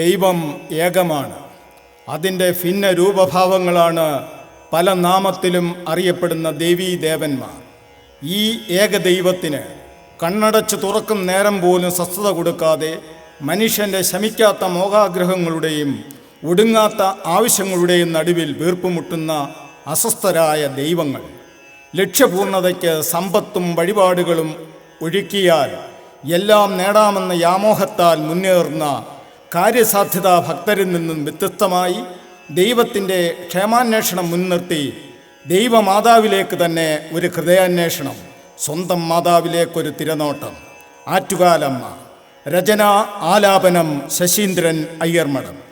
ദൈവം ഏകമാണ്. അതിന്റെ ഭിന്ന രൂപഭാവങ്ങളാണ് പല നാമത്തിലും അറിയപ്പെടുന്ന ദേവീ ദേവന്മാർ. ഈ ഏക ഏകദൈവത്തിന് കണ്ണടച്ച് തുറക്കും നേരം പോലും സ്വസ്ഥത കൊടുക്കാതെ മനുഷ്യന്റെ ശമിക്കാത്ത മോഹാഗ്രഹങ്ങളുടെയും ഒടുങ്ങാത്ത ആവശ്യങ്ങളുടെയും നടുവിൽ വീർപ്പുമുട്ടുന്ന അസ്വസ്ഥരായ ദൈവങ്ങൾ. ലക്ഷ്യപൂർണതയ്ക്ക് സമ്പത്തും വഴിപാടുകളും ഒഴുക്കിയാൽ എല്ലാം നേടാമെന്ന യാമോഹത്താൽ മുന്നേറുന്ന കാര്യസാധ്യതാ ഭക്തരിൽ നിന്നും വ്യത്യസ്തമായി ദൈവത്തിന്റെ ക്ഷേമാന്വേഷണം മുൻനിർത്തി ദൈവമാതാവിലേക്ക് തന്നെ ഒരു ഹൃദയാന്വേഷണം സ്വന്തം മാതാവിലേക്കൊരു തിരനോട്ടം. ആറ്റുകാലമ്മ രചന ആലാപനം ശശീന്ദ്രൻ അയ്യർമഠം.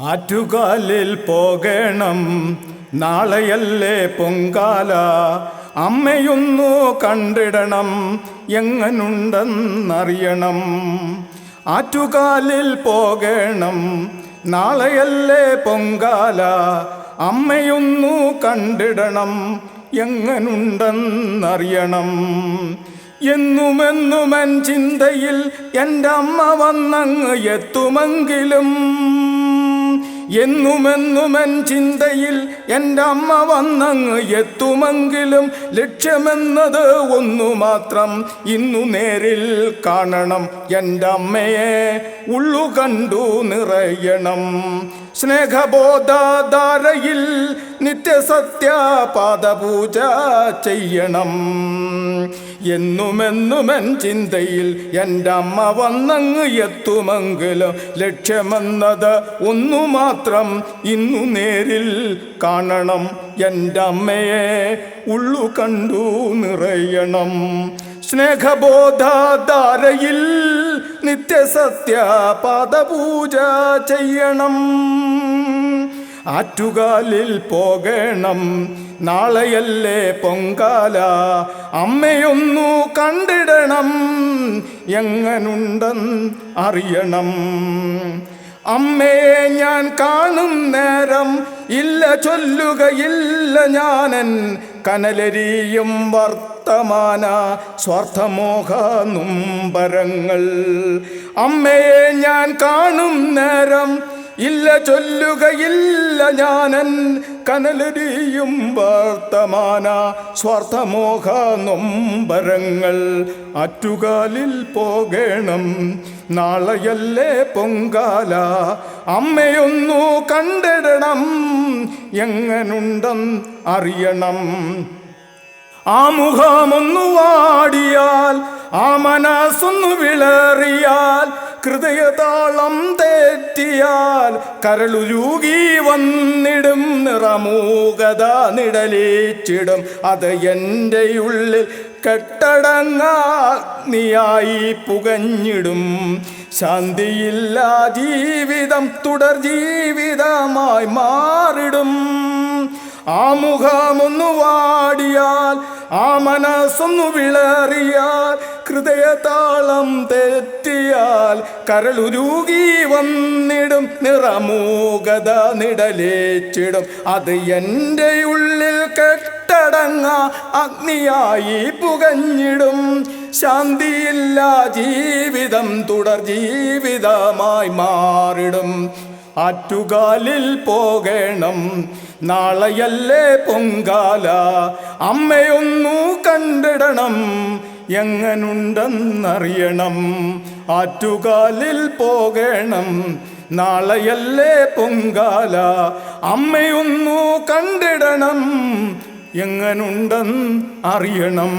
ആറ്റുകാലിൽ പോകണം നാളെയല്ലേ പൊങ്കാല? അമ്മയൊന്നു കണ്ടിടണം എങ്ങനുണ്ടെന്നറിയണം. ആറ്റുകാലിൽ പോകണം. നാളെയല്ലേ പൊങ്കാല? അമ്മയൊന്നു കണ്ടിടണം. എങ്ങനുണ്ടെന്നറിയണം. എന്നുമെന്നുമൻ ചിന്തയിൽ എന്റെ അമ്മ വന്നങ്ങ് എത്തുമെങ്കിലും എന്നുമെന്നുമൻ ചിന്തയിൽ എന്റെ അമ്മ വന്നങ്ങ് എത്തുമെങ്കിലും ലക്ഷ്യമെന്നത് ഒന്നു മാത്രം ഇന്നു നേരിൽ കാണണം. എന്റെ അമ്മയെ ഉള്ളു കണ്ടു നിറയണം. സ്നേഹബോധധാരയിൽ നിത്യസത്യ പാദപൂജ ചെയ്യണം. എന്നുമെന്നുമെൻ ചിന്തയിൽ എന്റെ അമ്മ വന്നങ്ങ് എത്തുമെങ്കിലും ലക്ഷ്യമെന്നത് ഒന്നു മാത്രം ഇന്നു നേരിൽ കാണണം. എന്റെ അമ്മയെ ഉള്ളു കണ്ടു നിറയണം. സ്നേഹബോധധാരയിൽ നിത്യസത്യ പാദപൂജ ചെയ്യണം. ആറ്റുകാലിൽ പോകണം. നാളെയല്ലേ പൊങ്കാല? അമ്മയൊന്നു കണ്ടിടണം. എങ്ങനുണ്ടെന്ന് അറിയണം. അമ്മയെ ഞാൻ കാണും നേരം. ഇല്ല ചൊല്ലുകയില്ല ഞാനൻ. കനലരിയും വർത്തമാന സ്വാർത്ഥമോഹ നുംബരങ്ങൾ അമ്മയെ ഞാൻ കാണും നേരം. ഇല്ല ചൊല്ലുകയില്ല ഞാനൻ കനലരിയും വർത്തമാന സ്വാർത്ഥമോഹ നൊമ്പരങ്ങൾ. അറ്റുകാലിൽ പോകണം നാളെയല്ലേ പൊങ്കാല. അമ്മയൊന്നു കണ്ടിടണം എങ്ങനുണ്ടെന്ന് അറിയണം. ആ മുഖമൊന്നു വാടിയാൽ ആ മനസ്സൊന്നു വിളറിയാൽ ഹൃദയതാളം തേറ്റിയാൽ കരളുരുകി വന്നിടും നിറമൂകത നിടലേച്ചിടും അത് എന്റെ ഉള്ളിൽ കെട്ടടങ്ങാഗ്നിയായി പുകഞ്ഞിടും. ശാന്തിയില്ല ജീവിതം തുടർ ജീവിതമായി മാറിടും. ആ മുഖമൊന്നു വാടിയാൽ ആ മനസ്സൊന്നു വിളറിയാൽ ഹൃദയതാളം തെറ്റിയാൽ കരളുരുകി വന്നിടും നിറമൂകത നിടലേച്ചിടും അത് എന്റെ ഉള്ളിൽ കെട്ടടങ്ങ അഗ്നിയായി പുകഞ്ഞിടും. ശാന്തിയില്ല ജീവിതം തുടർ ജീവിതമായി മാറിടും. ആറ്റുകാലിൽ പോകണം നാളെയല്ലേ പൊങ്കാല? അമ്മയൊന്നു കണ്ടിടണം എങ്ങനുണ്ടെന്നറിയണം. ആറ്റുകാലിൽ പോകണം. നാളെയല്ലേ പൊങ്കാല. അമ്മയൊന്നു കണ്ടിടണം. എങ്ങനുണ്ടെന്ന് അറിയണം